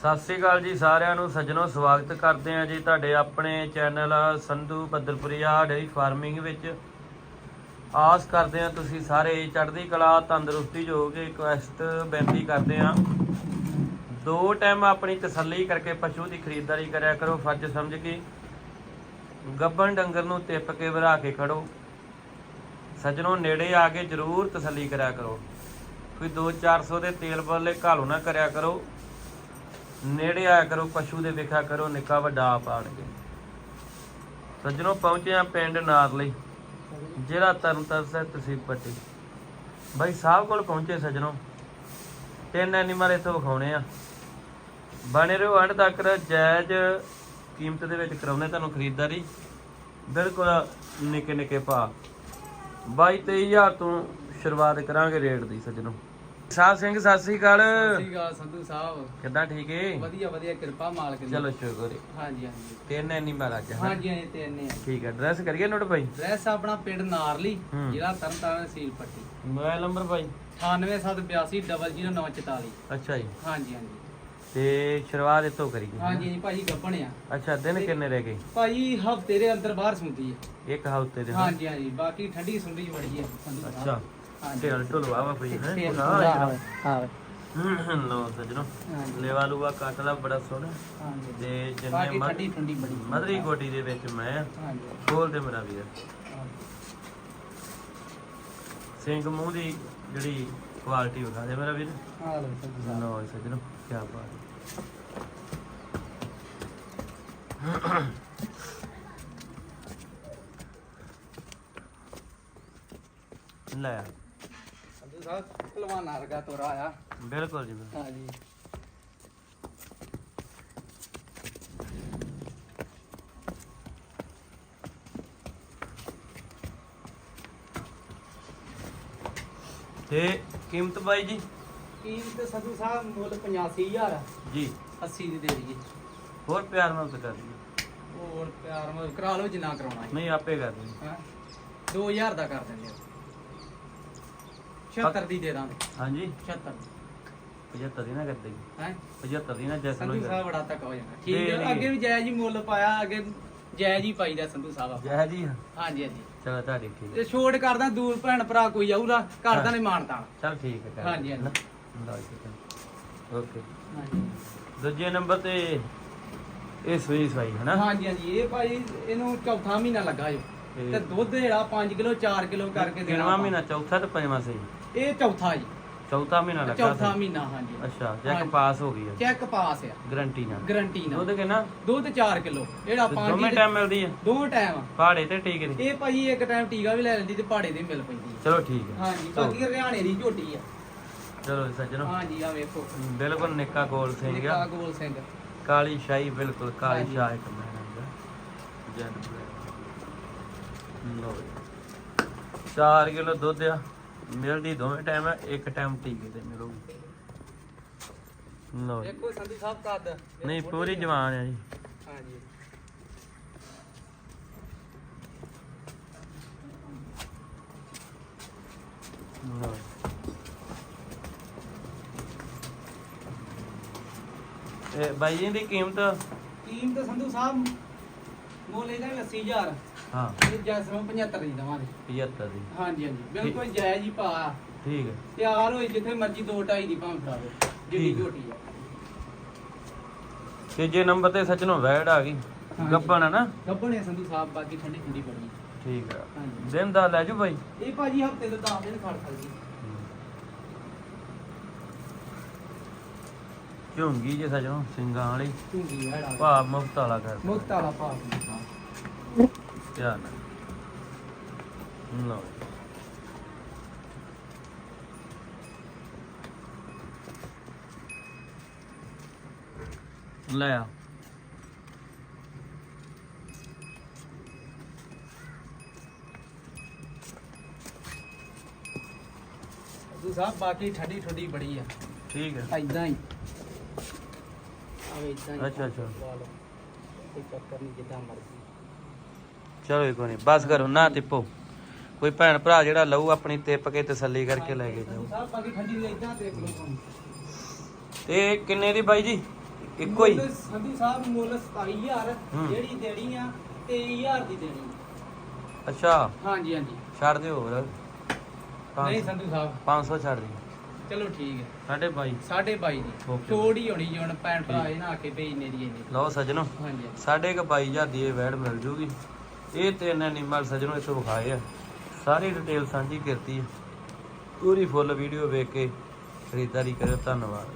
ਸਤਿ ਸ੍ਰੀ ਅਕਾਲ ਜੀ ਸਾਰਿਆਂ ਨੂੰ, ਸੱਜਣੋ, ਸਵਾਗਤ ਕਰਦੇ ਹਾਂ ਜੀ ਤੁਹਾਡੇ ਆਪਣੇ channel Sandhu Badalpuria dairy farming ਵਿੱਚ। ਆਸ ਕਰਦੇ ਹਾਂ ਤੁਸੀਂ ਸਾਰੇ ਚੜ੍ਹਦੀ ਕਲਾ, ਤੰਦਰੁਸਤੀ ਜੋ ਕੇ ਰਿਕਵੈਸਟ ਬੇਨਤੀ ਕਰਦੇ ਹਾਂ। ਦੋ ਟਾਈਮ ਆਪਣੀ ਤਸੱਲੀ ਕਰਕੇ ਪਸ਼ੂ ਦੀ ਖਰੀਦਦਾਰੀ ਕਰਿਆ ਕਰੋ, ਫਰਜ਼ ਸਮਝ ਕੇ। ਗੱਬਣ ਡੰਗਰ ਨੂੰ ਤਿੱਪ ਕੇ ਵਰਾ ਕੇ ਖੜੋ। ਸੱਜਣੋ, ਨੇੜੇ ਆ ਕੇ ਜ਼ਰੂਰ ਤਸੱਲੀ ਕਰਿਆ ਕਰੋ। ਕੋਈ 2-400 ਦੇ ਤੇਲ ਬਦਲੇ ਘਾਲੋ ਨਾ ਕਰਿਆ ਕਰੋ। ਨੇੜੇ ਆਇਆ ਕਰੋ, ਪਸ਼ੂ ਦੇ ਵਿਖਾ ਕਰੋ, ਨਿੱਕਾ ਵੱਡਾ ਪਾਣਗੇ ਸੱਜਣੋ ਪਹੁੰਚਿਆ ਆ ਪਿੰਡ ਨਾਰਲੀ ਜਿਹੜਾ ਤਰਨਤਾਰਨ ਸਾਹਿਬ ਤਹਿਸੀਲ ਪੱਟੀ। ਬਾਈ ਸਾਹਿਬ ਕੋਲ ਪਹੁੰਚੇ ਸੱਜਣੋ। ਤਿੰਨ ਐਨੀਮਲ ਇੱਥੋਂ ਵਿਖਾਉਣੇ ਆ। ਬਣੇ ਰਹੋ ਅੰਡ ਤੱਕ, ਜਾਇਜ਼ ਕੀਮਤ ਦੇ ਵਿੱਚ ਕਰਾਉਣੇ ਤੁਹਾਨੂੰ ਖਰੀਦਦਾਰੀ। ਬਿਲਕੁਲ ਨਿੱਕੇ ਨਿੱਕੇ ਭਾਅ 22 23000 ਤੋਂ ਸ਼ੁਰੂਆਤ ਕਰਾਂਗੇ ਰੇਟ ਦੀ ਸੱਜਣੋ। ਸਾਹਿਬ ਸਿੰਘ ਸਤਿ ਸ੍ਰੀ ਅਕਾਲ। ਸਤਿ ਸ਼੍ਰੀ ਅਕਾਲ ਸੰਧੂ ਸਾਹਿਬ। ਕਿੱਦਾਂ ਠੀਕ ਏ? ਵਧੀਆ ਵਧੀਆ ਕਿਰਪਾ ਮਾਲਕ ਦੀ। ਚਲੋ ਸ਼ੁਕਰ ਏ। ਹਾਂਜੀ ਹਾਂਜੀ। ਤਿੰਨ ਐਨੀਮਲ ਅੱਜ? ਹਾਂਜੀ ਹਾਂਜੀ ਤੇ ਇੰਨੇ ਆ। ਠੀਕ ਹੈ ਐਡਰੈਸ ਕਰੀਏ ਨੋਟ ਭਾਈ? ਡਰੈਸ ਆਪਣਾ ਪਿੰਡ ਨਾਰਲੀ ਹੂੰ। ਜ਼ਿਲ੍ਹਾ ਤਰਨਤਾਰਨ ਤਹਿਸੀਲ ਪੱਟੀ ਮੋਬਾਈਲ ਨੰਬਰ ਭਾਈ? 9872800944 ਅੱਛਾ ਜੀ। ਹਾਂਜੀ ਹਾਂਜੀ। ਤੇ ਸ਼ੁਰੂਆਤ ਇੱਥੋਂ ਕਰੀਏ। ਹਾਂਜੀ ਹਾਂਜੀ ਭਾਜੀ ਗੱਪਣ ਆ। ਅੱਛਾ ਦਿਨ ਕਿੰਨੇ ਰਹਿ ਗਏ? ਭਾਜੀ ਹਫ਼ਤੇ ਦੇ ਅੰਦਰ ਬਾਹਰ ਸੁਣਦੀ ਹੈ ਇੱਕ ਹਫ਼ਤੇ ਦੇ ਹਾਂਜੀ ਹਾਂਜੀ ਬਾਕੀ ਠੰਡੀ ਸੁੰਡੀ ਬੜੀ ਹੈ ਸੰਧੂ ਸਾਹਿਬ। ਅੱਛਾ। ਢੇਲ ਢੁਲਵਾ ਵਾ ਭਾਈ ਹੈ? ਫੇਰ ਹਾਂ ਹਾਂ। ਲੋ ਸੱਜਣੋ ਹਾਂਜੀ। ਲੇਵਾ ਲੂਆ ਕੱਟ ਲਾ ਬੜਾ ਸੋਹਣਾ। ਤੇ ਜਿੰਨੇ ਬਾਕੀ ਮਧ- ਠੰਡੀ ਠੰਡੀ ਬੜੀ। ਮਧਰੀ ਕੋਟੀ ਦੇ ਵਿੱਚ ਮੈਂ ਹਾਂਜੀ। ਖੋਲ ਦੇ ਮੇਰਾ ਵੀਰ। ਹਾਂਜੀ। ਸਿੰਘ ਮੂੰਹ ਦੀ ਜਿਹੜੀ ਕੁਆਲਿਟੀ ਵਿਖਾ ਦੇ ਮੇਰਾ ਵੀਰ। ਆ ਲਓ ਸੰਧੂ ਸਾਹਿਬ ਲੋ ਸੱਜਣੋ ਕੀ ਬਾਤ ਹੈ। ਲੈ ਸਾਹਿਬ ਪਹਿਲਵਾਨ ਵਰਗਾ ਤੋਰਾ ਆ। ਬਿਲਕੁਲ ਜੀ ਬਿਲਕੁਲ। ਹਾਂਜੀ। ਤੇ ਕੀਮਤ ਬਾਈ ਜੀ? ਕੀਮਤ ਸੰਧੂ ਸਾਹਿਬ ਮੁੱਲ 85000 ਆ। ਜੀ। 80 ਦੀ ਦੇ ਦਈਏ। ਹੋਰ ਪਿਆਰ ਨਾਲ ਤਾਂ ਕਰ ਦਿਓ ਹੋਰ ਪਿਆਰ ਨਾਲ ਕਰਾ ਲਓ ਜਿੰਨਾ ਕਰਾਉਣਾ ਹੈ। ਨਹੀਂ ਆਪੇ ਕਰ ਦਿਓ ਹੈਂ? 2000 ਦਾ ਕਰ ਦਿੰਦੇ ਆ। 76 ਦੀ ਦੇ ਦਾਂਗੇ। ਹਾਂਜੀ। 76 75 ਦੀ ਨਾ ਕਰ ਦੇਗੀ ਹੈ? 75 ਦੀ ਨਾ ਜੈਸ ਸੰਧੂ ਨੂੰ ਸਾਹਿਬ ਬੜਾ ਤੱਕ ਹੋ ਜਾਣਾ ਦੇ ਠੀਕ ਹੈ ਦੇਣਗੇ। ਅੱਗੇ ਵੀ ਜਾਇਜ਼ ਹੀ ਮੁੱਲ ਪਾਇਆ ਅੱਗੇ ਜਾਇਜ਼ ਹੀ ਪਾਈਦਾ ਸੰਧੂ ਸਾਹਿਬ ਜੈ ਜੀ ਹਾਂਜੀ ਹਾਂਜੀ। ਚਲੋ ਤੁਹਾਡੀ ਠੀਕ ਤੇ ਛੋੜ ਕਰਦਾ ਦੂਰ ਭੈਣ ਭਰਾ ਕੋਈ ਆਊਗਾ ਕਰਦਾ ਨੇ ਮਾਨਤਾ ਚਲ ਠੀਕ ਹੈ ਕਰ ਹਾਂਜੀ, ਦਿਓ, ਹਨਾ? ਲਓ ਜੀ, ਓਕੇ। ਹਾਂਜੀ। ਦੂਜੇ ਨੰਬਰ ਤੇ ਇਹ ਸੂਈ ਸਵਾਈ ਹੈ ਨਾ ਹਾਂਜੀ ਹਾਂਜੀ। ਇਹ ਭਾਈ ਇਹਨੂੰ ਚੌਥਾ ਮਹੀਨਾ ਲੱਗਾ ਜੋ ਤੇ- ਦੁੱਧ ਜਿਹੜਾ 5 ਕਿਲੋ 4 ਕਿਲੋ ਕਰਕੇ ਦੇਣਾ ਕਿੰਨਵਾਂ ਮਹੀਨਾ? ਚੌਥਾ ਤੇ ਪੰਜਵਾਂ ਸਹੀ? ਇਹ ਚੌਥਾ ਜੀ। ਚੌਥਾ ਮਹੀਨਾ ਲੱਗਾ ਚੌਥਾ ਸੀ। ਮਹੀਨਾ ਹਾਂਜੀ। ਅੱਛਾ ਚੈੱਕ ਹਾਂਜੀ। ਪਾਸ ਹੋ ਗਈ ਹੈ। ਚੈੱਕ ਪਾਸ ਆ। ਗਰੰਟੀ ਨਾਲ। ਗਰੰਟੀ ਨਾਲ। ਦੁੱਧ ਕਿੰਨਾ? ਦੁੱਧ 4 ਕਿਲੋ। ਜਿਹੜਾ ਤੇ 5 ਦੋਵੇਂ ਟਾਈਮ ਮਿਲਦੀ ਹੈ ਦੋ ਟਾਈਮ ਪਹਾੜੇ ਤੇ ਟੀਕੇ ਦੀ ਇਹ ਭਾਈ ਇੱਕ ਟਾਈਮ ਟੀਕਾ ਵੀ ਲੈ ਲੈਂਦੀ ਤੇ ਪਾੜੇ ਦੇ ਮਿਲ ਪੈਂਦੀ। ਚਲੋ ਠੀਕ ਹੈ ਹਾਂਜੀ ਬਾਕੀ ਹਰਿਆਣੇ ਦੀ ਝੋਟੀ ਆ। ਚਲੋ ਸੱਜਣੋ। ਹਾਂਜੀ ਆ ਵੇਖੋ। ਬਿਲਕੁਲ ਨਿੱਕਾ ਗੋਲ ਸਿੰਘ ਨਿੱਕਾ ਆ ਗੋਲ ਸਿੰਘ। ਕਾਲੀ ਸ਼ਾਹੀ ਬਿਲਕੁਲ ਕਾਲੀ ਹਾਂਜੀ। ਸ਼ਾਹ ਇੱਕ ਮੈਂ ਜੈਂਟ ਲੋ 4 ਕਿਲੋ ਦੁੱਧ ਆ। ਮਿਲਦੀ ਦੋਵੇਂ ਟਾਈਮ ਆ ਇੱਕ ਟਾਈਮ ਟੀਕੇ ਤੇ ਮਿਲੂਗੀ। ਲੋ ਵੇਖੋ ਸੰਧੂ ਸਾਹਿਬ ਕੱਦ ਨਹੀਂ ਪੂਰੀ ਜਵਾਨ ਆ ਜੀ। ਹਾਂਜੀ। ਲਓ। ਇਹ ਬਾਈ ਜੀ ਦੀ ਕੀਮਤ? ਕੀਮਤ ਸੰਧੂ ਸਾਹਿਬ ਮੁੱਲ ਇਹਦਾ 80000 ਹਾਂ। ਇਹ ਜੈਸਰੋਂ 75 ਦੀ ਦਵਾਂਗੇ। 75 ਦੀ। ਹਾਂਜੀ ਹਾਂਜੀ। ਬਿਲਕੁਲ ਜਾਇਜ਼ ਹੀ ਭਾ ਠੀਕ ਹੈ। ਤਿਆਰ ਹੋਈ ਜਿੱਥੇ ਮਰਜ਼ੀ 2 2.5 ਦੀ ਭਾਂ ਫੜਾ ਦੇ ਜਿੱਡੀ। ਝੋਟੀ ਆ। ਤੀਜੇ ਨੰਬਰ ਤੇ ਸੱਜਣੋਂ ਵੈੜ ਆ ਗਈ। ਗੱਪਣ ਆ ਨਾ? ਗੱਬਣੇ ਸੰਧੂ ਸਾਹਿਬ ਬਾਕੀ ਠੰਡੀ ਠੰਡੀ ਬੜੀ ਠੀਕ ਆ। ਹਾਂਜੀ। ਦਿਨ ਦਾ ਲੈ ਜੂ ਬਾਈ? ਇਹ ਭਾਜੀ ਹਫ਼ਤੇ ਤੋਂ 10 ਦਿਨ ਖੜ ਸਕਦੀ। ਝੁੰਗੀ ਜੇ ਸੱਜਣੋਂ ਸਿੰਘਾਂ ਵਾਲੀ। ਝੁੰਗੀ ਹੈੜਾ ਭਾ ਮੁਫਤ ਵਾਲਾ ਕਰ ਮੁਕਤ ਵਾਲਾ ਭਾਅ ਸੰਧੂ ਸਾਹਿਬ ਧਿਆਨ ਨਾਲ ਲਓ ਲੈ ਆ ਸੰਧੂ ਸਾਹਿਬ ਬਾਕੀ ਠੰਡੀ ਠੰਡੀ ਬੜੀ ਆ ਠੀਕ ਹੈ ਐਦਾਂ ਹੀ ਆਵੇ ਇਦਾਂ ਹੀ ਅੱਛਾ, ਅੱਛਾ। ਲਾ ਲਓ। ਕੋਈ ਚੱਕਰ ਨਹੀਂ ਜਿੱਦਾਂ ਮਰਜ਼ੀ ਚਲੋ ਇੱਕ ਨਹੀਂ। ਬਸ ਕਰੋ ਨਾ ਤਿੱਪੋ ਕੋਈ ਭੈਣ ਭਰਾ ਜਿਹੜਾ ਲਊ ਆਪਣੀ ਤਿੱਪ ਕੇ ਤਸੱਲੀ ਕਰਕੇ ਲੈ ਕੇ ਜਾਓ ਸਾਹਿਬ ਬਾਕੀ ਠੰਡੀ ਵੀ ਇਦਾਂ ਦੇਖ ਲਓ ਤੁਹਾਨੂੰ ਤੇ ਕਿੰਨੇ ਦੀ ਬਾਈ ਜੀ? ਇੱਕੋ ਹੀ। ਸੰਧੂ ਸਾਹਿਬ ਮੁੱਲ 27000 ਹੂੰ। ਜਿਹੜੀ ਦੇਣੀ ਆ 23000 ਦੀ ਦੇਣੀ। ਅੱਛਾ। ਹਾਂਜੀ ਹਾਂਜੀ। ਛੱਡ ਦਿਓ ਹੋਰ। ਨਹੀਂ ਸੰਧੂ ਸਾਹਿਬ। 500 ਛੱਡ ਦੀ ਚਲੋ ਠੀਕ ਹੈ ਸਾਡੇ ਬਾਈ। ਸਾਢੇ ਬਾਈ ਦੀ। Okay. ਛੋੜ ਹੀ ਹੋਣੀ ਜੀ ਹੁਣ ਭੈਣ ਭਰਾ ਇਹ ਨਾ ਆ ਕੇ ਭੇਜਨੇ ਦੀ ਇਹਨੇ ਲਓ ਸਜਣੋ ਹਾਂਜੀ। ਸਾਢੇ ਕ ਬਾਈ ਹਜ਼ਾਰ ਦੀ ਇਹ ਵੈੜ ਮਿਲ ਜੂਗੀ। ਇਹ ਤਿੰਨ ਐਨੀਮਲ ਸਜਣੋ ਇੱਥੋਂ ਵਿਖਾਏ ਆ। ਸਾਰੀ ਡਿਟੇਲ ਸਾਂਝੀ ਕਰਤੀ ਹੈ ਪੂਰੀ ਫੁੱਲ ਵੀਡੀਓ ਵੇਖ ਕੇ ਖਰੀਦਦਾਰੀ ਕਰਿਓ। ਧੰਨਵਾਦ।